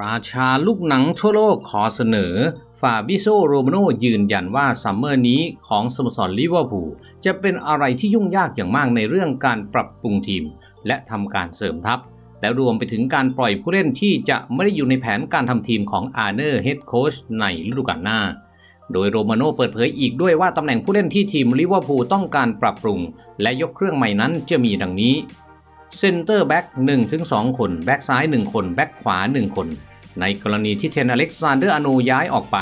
ราชาลูกหนังทั่วโลกขอเสนอ ฟาบิโซโรมาโนยืนยันว่าซัมเมอร์นี้ของสโมสรลิเวอร์พูลจะเป็นอะไรที่ยุ่งยากอย่างมากในเรื่องการปรับปรุงทีม และทำการเสริมทัพ และรวมไปถึงการปล่อยผู้เล่นที่จะไม่ได้อยู่ในแผนการทำทีมของอาร์เนอร์เฮดโค้ชในฤดูกาลหน้า โดยโรมาโนเปิดเผยอีกด้วยว่าตำแหน่งผู้เล่นที่ทีมลิเวอร์พูลต้องการปรับปรุง และยกเครื่องใหม่นั้นจะมีดังนี้ เซนเตอร์แบ็ก1-2คน แบ็กซ้าย1คน แบ็กขวา1คน ในกรณีที่เทนอเล็กซานเดอร์อโนย้ายออกไป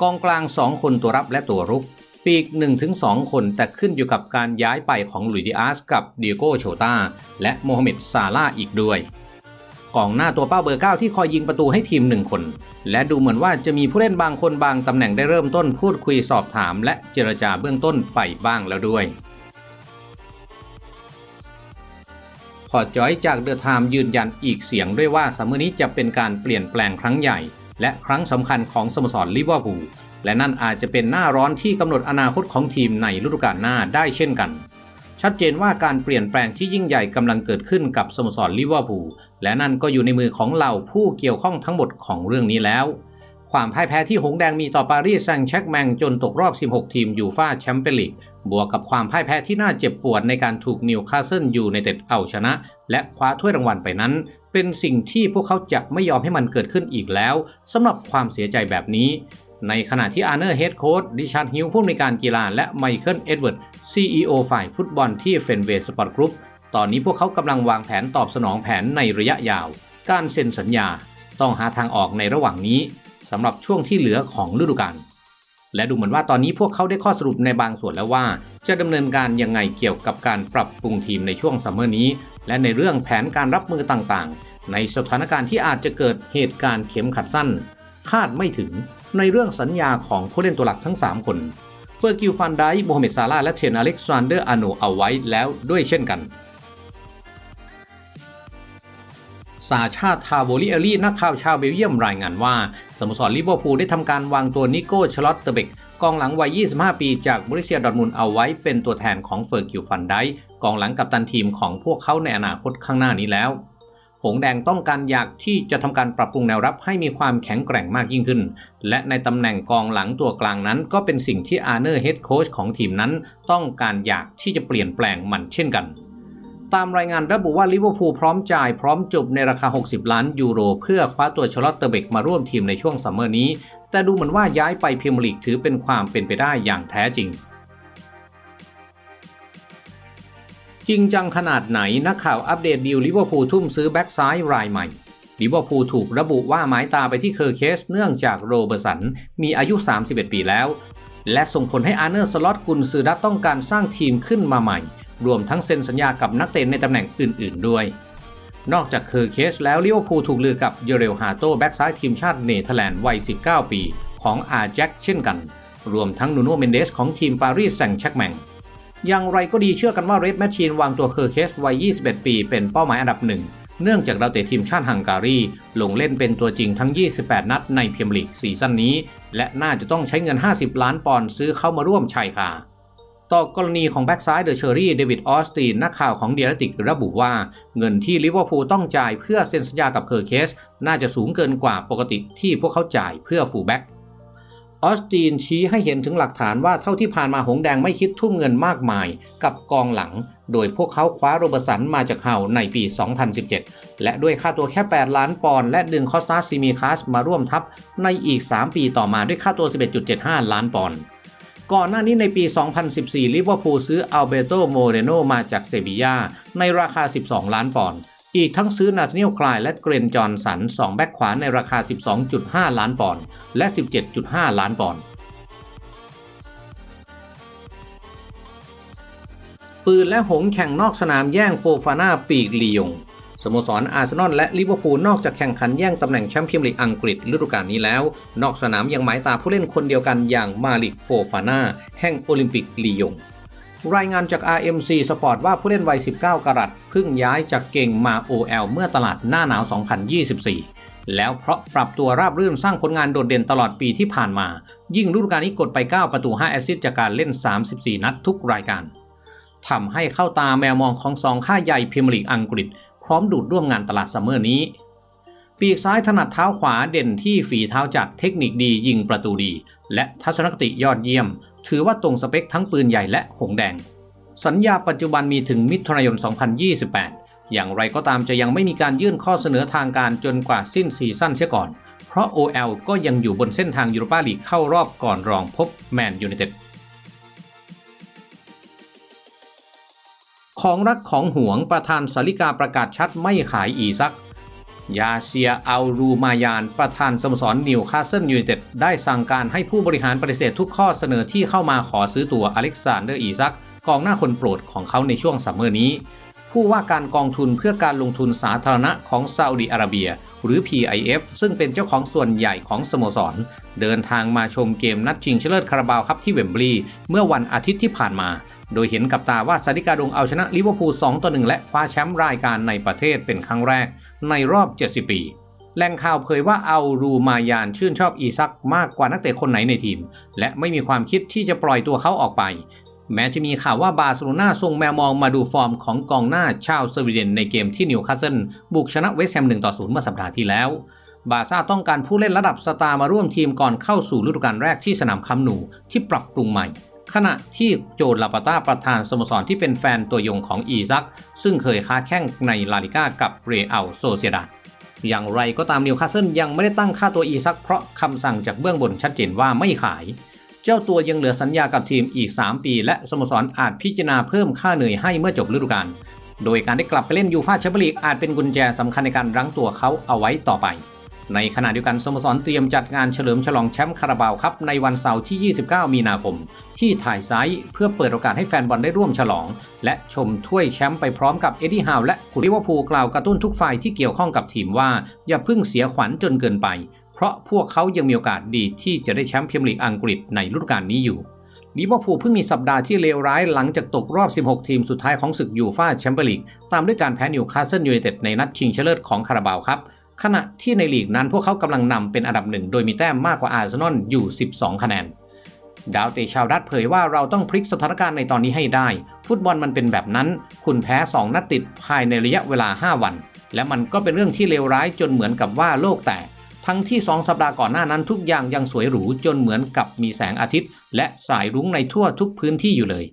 กองกลาง2คนตัวรับและตัวรุก ปีก1-2คนแต่ขึ้นอยู่กับการย้ายไปของลุยดิอาสกับเดียโกโชตาและโมฮัมเหม็ดซาลาอีกด้วยกองหน้าตัวเป้าเบอร์ 9 ที่คอยยิงประตูให้ทีม1คน และดูเหมือนว่าจะมีผู้เล่นบางคนบางตำแหน่งได้เริ่มต้นพูดคุยสอบถาม และเจรจาเบื้องต้นไปบ้างแล้วด้วย อจอยจากเดอะไทม์ยืนยันอีกเสียงด้วยว่าซัมเมอร์นี้จะเป็นการเปลี่ยนแปลงครั้งใหญ่ และครั้งสำคัญของสโมสรลิเวอร์พูลและนั่นอาจจะเป็นหน้าร้อนที่กำหนดอนาคตของทีมในฤดูกาลหน้าได้เช่นกัน ชัดเจนว่าการเปลี่ยนแปลงที่ยิ่งใหญ่กำลังเกิดขึ้นกับสโมสรลิเวอร์พูลและนั่นก็อยู่ในมือของเหล่าผู้เกี่ยวข้องทั้งหมดของเรื่องนี้แล้ว ความพ่ายแพ้ที่หงแดงมีต่อปารีสแซงต์แชร์กแมงจนตกรอบ 16 ทีมยูฟ่าแชมเปี้ยนลีก บวกกับความพ่ายแพ้ที่น่าเจ็บปวดในการถูกนิวคาสเซิลยูไนเต็ดเอาชนะ และคว้าถ้วยรางวัลไปนั้น เป็นสิ่งที่พวกเขาจะไม่ยอมให้มันเกิดขึ้นอีกแล้วสำหรับความเสียใจแบบนี้ในขณะที่อาร์เนอร์เฮดโค้ชดิชาร์ดฮิวผู้อำนวยการกีฬาและไมเคิลเอ็ดเวิร์ด CEO ฝ่ายฟุตบอลที่เฟนเวย์สปอร์ตกรุ๊ปตอนนี้พวกเขากำลังวางแผนตอบสนองแผนในระยะยาว การเซ็นสัญญา ต้องหาทางออกในระหว่างนี้ สำหรับช่วงที่เหลือของฤดูกาลและดูเหมือนว่าตอนนี้พวกเขาได้ข้อสรุปในบางส่วนแล้วว่า จะดำเนินการยังไงเกี่ยวกับการปรับปรุงทีมในช่วงซัมเมอร์นี้ และในเรื่องแผนการรับมือต่างๆ ในสถานการณ์ที่อาจจะเกิดเหตุการณ์เข็มขัดสั้น คาดไม่ถึงในเรื่องสัญญาของผู้เล่นตัวหลักทั้ง 3 คนเฟอร์กิลฟันไดโมฮัมเหม็ดซาลาและเทนอเล็กซานเดอร์อาโนเอาไว้แล้วด้วยเช่นกัน สาชาติทาโวลิเอลี่นักข่าวชาวเบลเยียมรายงานว่าสโมสรลิเวอร์พูลได้ทำการวางตัวนิโก้ชลอตเตเบกกองหลังวัย 25 ปีจากบริเซียดอร์ทมุนเอาไว้เป็นตัวแทนของเฟอร์กิลฟันไดกองหลังกัปตันทีมของพวกเขาในอนาคตข้างหน้านี้แล้ว หงแดงต้องการอยากที่จะทำการปรับปรุงแนวรับให้มีความแข็งแกร่งมากยิ่งขึ้น และในตำแหน่งกองหลังตัวกลางนั้น ก็เป็นสิ่งที่อาร์เนอร์เฮดโค้ชของทีมนั้น ต้องการอยากที่จะเปลี่ยนแปลงมันเช่นกัน ตามรายงานระบุว่าลิเวอร์พูลพร้อมจ่ายพร้อมจบในราคา 60 ล้านยูโร เพื่อคว้าตัวชลอตเตอร์เบกมาร่วมทีมในช่วงซัมเมอร์นี้ แต่ดูเหมือนว่าย้ายไปพรีเมียร์ลีกถือเป็นความเป็นไปได้อย่างแท้จริง จริงจังขนาดไหนนักข่าวอัปเดตดีลลิเวอร์พูลทุ่มซื้อแบ็กซ้ายรายใหม่ลิเวอร์พูลถูกระบุว่าหมายตาไปที่เคอร์เคสเนื่องจากโรเบอร์สันมีอายุ 31 ปีแล้ว และส่งผลให้อาร์เนอร์สล็อตกุนซือดัตต้องการสร้างทีมขึ้นมาใหม่ รวมทั้งเซ็นสัญญากับนักเตะในตำแหน่งอื่น ๆ ด้วย นอกจากเคอร์เคสแล้วลิเวอร์พูลถูกลือกับเยเรลฮาโตแบ็กซ้ายทีมชาติเนเธอร์แลนด์วัย 19 ปี ของอาแจ็คเช่นกัน รวมทั้งนูโนเมนเดสของทีมปารีสแซงต์แชร์กแมงอย่างไรก็ดีเชื่อกันว่าเรดแมชชีนวางตัวเคอร์เคสวัย 21 ปี เป็นเป้าหมายอันดับหนึ่งเนื่องจากเราเตะทีมชาติฮังการี ลงเล่นเป็นตัวจริงทั้ง 28 นัดในเมียร์ลีกซีซั่นนี้ และน่าจะต้องใช้เงิน 50 ล้านปอนด์ซื้อเข้ามาร่วมชายคา ต่อกรณีของแบ็กซ้ายเดอะเชอรี่เดวิดออสตีนนักข่าวของเดียร์ติกระบุว่า เงินที่ลิเวอร์พูลต้องจ่ายเพื่อเซ็นสัญญากับเคอร์เคส น่าจะสูงเกินกว่าปกติที่พวกเขาจ่ายเพื่อฟูลแบ็กออสตีนชี้ให้เห็นถึงหลักฐานว่าเท่าที่ผ่านมาหงแดงไม่คิดทุ่มเงินมากมายกับกองหลัง โดยพวกเขาคว้าโรเบร์สันมาจากเฮาในปี 2017 และด้วยค่าตัวแค่ 8 ล้านปอนด์และดึงคอสตาซิมีคาสมาร่วมทัพในอีก 3 ปีต่อมาด้วยค่าตัว 11.75 ล้านปอนด์ ก่อนหน้านี้ในปี 2014 ลิเวอร์พูลซื้ออัลเบโตโมเรโนมาจากเซบียาในราคา 12 ล้านปอนด์ อีกทั้งซื้อนาธานิลคลายและเกรนจอห์นสัน 2 แบ็คขวาในราคา 12.5 ล้านปอนด์ และ 17.5 ล้านปอนด์ ปืนและหงแข่งนอกสนามแย่งโฟฟาน่าปีกลียง สโมสรอาร์เซนอลและลิเวอร์พูลนอกจากแข่งขันแย่งตำแหน่งแชมเปี้ยนลีกอังกฤษฤดูกาลนี้แล้ว นอกสนามยังหมายตาผู้เล่นคนเดียวกันอย่างมาลิกโฟฟาน่าแห่งโอลิมปิกลียง รายงานจาก RMC Sport ว่าผู้เล่นวัย 19 กรัตเพิ่งย้ายจากเก่งมา OL เมื่อตลาดหน้าหนาว 2024 แล้วเพราะปรับตัวราบรื่นสร้างผลงานโดดเด่นตลอดปีที่ผ่านมา ยิ่งฤดูกาลนี้กดไป 9 ประตู 5 แอสซิสต์จากการเล่น 34 นัดทุกรายการทำให้เข้าตาแมวมองของสองค่าใหญ่พรีเมียร์ลีกอังกฤษ พร้อมดูดร่วมงานตลาดซัมเมอร์นี้ ปีกซ้ายถนัดเท้าขวาเด่นที่ฝีเท้าจัดเทคนิคดียิงประตูดี และทัศนคติยอดเยี่ยม ถือว่าตรงสเปคทั้งปืนใหญ่และหงแดง สัญญาปัจจุบันมีถึงมิถุนายน 2028 อย่างไรก็ตามจะยังไม่มีการยื่นข้อเสนอทางการจนกว่าสิ้นซีซั่นเสียก่อน เพราะ OL ก็ยังอยู่บนเส้นทางยูโรปาลีกเข้ารอบก่อนรองพบแมนยูไนเต็ด ของรักของหวงประธานสาริกาประกาศชัดไม่ขายอีซัก ยาเซียอัลรูมายาน ประธานสโมสรนิวคาสเซิลยูไนเต็ดได้สั่งการให้ผู้บริหารปฏิเสธทุกข้อเสนอที่เข้ามาขอซื้อตัวอเล็กซานเดอร์อีซักกองหน้าคนโปรดของเขาในช่วงซัมเมอร์นี้ ผู้ว่าการกองทุนเพื่อการลงทุนสาธารณะของซาอุดิอาระเบีย หรือ PIF ซึ่งเป็นเจ้าของส่วนใหญ่ของสโมสร เดินทางมาชมเกมนัดชิงชนะเลิศคาราบาวครับที่เวมบลีย์เมื่อวันอาทิตย์ที่ผ่านมา โดยเห็นกับตาว่าซาดิกาดงเอาชนะลิเวอร์พูล2ต่อ1และคว้าแชมป์รายการในประเทศเป็นครั้งแรกในรอบ 70 ปีแหล่งข่าวเผยว่าเอารูมายานชื่นชอบอีซักมากกว่านักเตะคนไหนในทีม และไม่มีความคิดที่จะปล่อยตัวเขาออกไป แม้จะมีข่าวว่าบาร์เซโลนาส่งแมวมองมาดูฟอร์มของกองหน้าชาวสวีเดนในเกมที่นิวคาสเซิลบุกชนะเวสต์แฮม1ต่อ0เมื่อสัปดาห์ที่แล้ว บาร์ซ่าต้องการผู้เล่นระดับสตาร์มาร่วมทีมก่อนเข้าสู่ฤดูกาลแรกที่สนามคัมนูที่ปรับปรุงใหม่ ขณะที่โจนลาปาต้าประธานสโมสรที่เป็นแฟนตัวยงของอีซัก ซึ่งเคยค้าแข่งในลาลิก้ากับเรอัลโซเซียดาอย่างไรก็ตามนิวคาสเซิลยังไม่ได้ตั้งค่าตัวอีซัก เพราะคำสั่งจากเบื้องบนชัดเจนว่าไม่ขาย เจ้าตัวยังเหลือสัญญากับทีมอีก 3 ปี และสโมสรอาจพิจารณาเพิ่มค่าเหนื่อยให้เมื่อจบฤดูกาลโดยการได้กลับไปเล่นยูฟาแชมเปี้ยนลีกอาจเป็นกุญแจสำคัญในการรั้งตัวเขาเอาไว้ต่อไป ในขณะเดียวกันสโมสรเตรียมจัดงานเฉลิมฉลองแชมป์คาราบาวครับในวันเสาร์ที่ 29 มีนาคม ที่ถ่ายไซส์เพื่อเปิดโอกาสให้แฟนบอลได้ร่วมฉลอง และชมถ้วยแชมป์ไปพร้อมกับเอ็ดดี้ฮาวและคุณลิเวอร์พูลกล่าวกระตุ้นทุกฝ่ายที่เกี่ยวข้องกับทีมว่า อย่าเพิ่งเสียขวัญจนเกินไป เพราะพวกเขายังมีโอกาสดีที่จะได้แชมป์พรีเมียร์ลีกอังกฤษในฤดูกาลนี้อยู่ลิเวอร์พูลเพิ่งมีสัปดาห์ที่เลวร้ายหลังจากตกรอบ 16 ทีมสุดท้ายของศึกยูฟ่าแชมเปี้ยนลีกตามด้วยการแพ้นิวคาสเซิลยูไนเต็ดในนัดชิงชนะเลิศของคาราบาวครับ ขณะที่ในลีกนั้นพวกเขากำลังนำเป็นอันดับหนึ่งโดยมีแต้มมากกว่าอาร์เซนอลอยู่ 12 คะแนน ดาวเตชาวดัตเผยว่าเราต้องพลิกสถานการณ์ในตอนนี้ให้ได้ ฟุตบอลมันเป็นแบบนั้น คุณแพ้ 2 นัดติดภายในระยะเวลา 5 วัน และมันก็เป็นเรื่องที่เลวร้ายจนเหมือนกับว่าโลกแตกทั้งที่ 2 สัปดาห์ก่อนหน้านั้นทุกอย่างยังสวยหรูจนเหมือนกับมีแสงอาทิตย์ และสายรุ้งในทั่วทุกพื้นที่อยู่เลย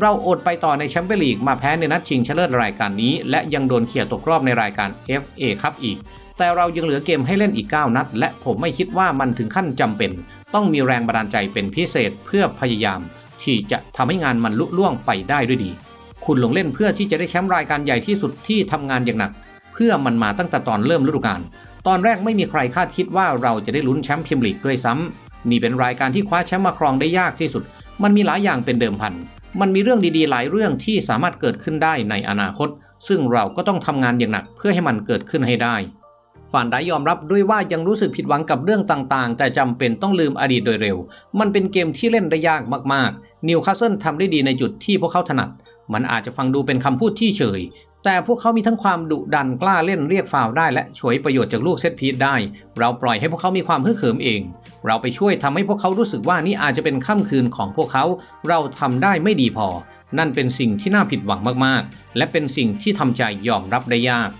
เราอดไปต่อในแชมเปี้ยนลีกมาแพ้ในนัดชิงชนะเลิศรายการนี้ และยังโดนเขี่ยตกรอบในรายการ FA ครับอีก แต่เรายังเหลือเกมให้เล่นอีก 9 นัด และผมไม่คิดว่ามันถึงขั้นจำเป็น ต้องมีแรงบันดาลใจเป็นพิเศษเพื่อพยายาม ที่จะทำให้งานมันลุล่วงไปได้ด้วยดี คุณลงเล่นเพื่อที่จะได้แชมป์รายการใหญ่ที่สุดที่ทำงานอย่างหนัก เพื่อมันมาตั้งแต่ตอนเริ่มฤดูกาลตอนแรกไม่มีใครคาดคิดว่าเราจะได้ลุ้นแชมป์พรีเมียร์ลีกด้วยซ้ำนี่เป็นรายการที่คว้าแชมป์มาครองได้ยากที่สุด มันมีหลายอย่างเป็นเดิมพัน มันมีเรื่องดีๆ หลายเรื่องที่สามารถเกิดขึ้นได้ในอนาคต ซึ่งเราก็ต้องทำงานอย่างหนักเพื่อให้มันเกิดขึ้นให้ได้ฟานได้ยอมรับด้วยว่ายังรู้สึกผิดหวังกับเรื่องต่างๆ แต่จำเป็นต้องลืมอดีตโดยเร็ว มันเป็นเกมที่เล่นได้ยากมากๆ นิวคาสเซิลทำได้ดีในจุดที่พวกเขาถนัด มันอาจจะฟังดูเป็นคำพูดที่เฉย แต่พวกเขามีทั้งความดุดันกล้าเล่นเรียกฟาวได้และฉวยประโยชน์จากลูกเซตพีซได้ เราปล่อยให้พวกเขามีความฮึกเหิมเอง เราไปช่วยทำให้พวกเขารู้สึกว่านี่อาจจะเป็นค่ำคืนของพวกเขา เราทำได้ไม่ดีพอ นั่นเป็นสิ่งที่น่าผิดหวังมากๆ และเป็นสิ่งที่ทำใจยอมรับได้ยาก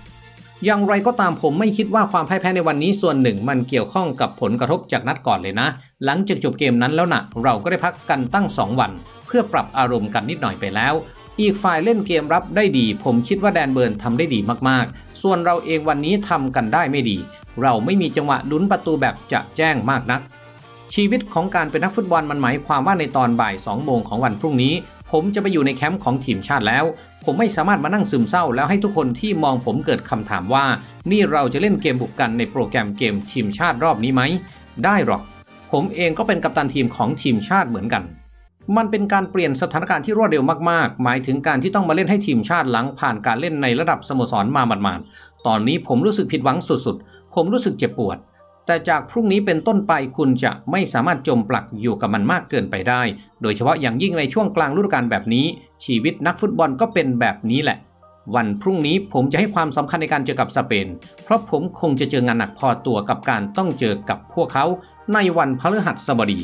อย่างไรก็ตามผมไม่คิดว่าความพ่ายแพ้ในวันนี้ส่วนหนึ่ง มันเกี่ยวข้องกับผลกระทบจากนัดก่อนเลยนะ หลังจากจบเกมนั้นแล้วน่ะ เราก็ได้พักกันตั้ง 2 วัน เพื่อปรับอารมณ์กันนิดหน่อยไปแล้ว อีกฝ่ายเล่นเกมรับได้ดี ผมคิดว่าแดนเบิร์นทำได้ดีมากๆ ส่วนเราเองวันนี้ทำกันได้ไม่ดี เราไม่มีจังหวะลุ้นประตูแบบจะแจ้งมากนัก ชีวิตของการเป็นนักฟุตบอลมันหมายความว่าในตอนบ่าย2โมงของวันพรุ่งนี้ ผมจะไปอยู่ในแคมป์ของทีมชาติแล้ว ผมไม่สามารถมานั่งซึมเศร้าแล้วให้ทุกคนที่มองผมเกิดคำถามว่า นี่เราจะเล่นเกมบุกกันในโปรแกรมเกมทีมชาติรอบนี้ไหมได้หรอก ผมเองก็เป็นกัปตันทีมของทีมชาติเหมือนกัน มันเป็นการเปลี่ยนสถานการณ์ที่รวดเร็วมากๆ หมายถึงการที่ต้องมาเล่นให้ทีมชาติหลังผ่านการเล่นในระดับสโมสรมาหมาดๆ ตอนนี้ผมรู้สึกผิดหวังสุดๆ ผมรู้สึกเจ็บปวด แต่จากพรุ่งนี้เป็นต้นไปคุณจะไม่สามารถจมปลักอยู่กับมันมากเกินไปได้ โดยเฉพาะอย่างยิ่งในช่วงกลางฤดูกาลแบบนี้ ชีวิตนักฟุตบอลก็เป็นแบบนี้แหละ วันพรุ่งนี้ผมจะให้ความสำคัญในการเจอกับสเปน เพราะผมคงจะเจองานหนักพอตัวกับการต้องเจอกับพวกเขาในวันพฤหัสบดี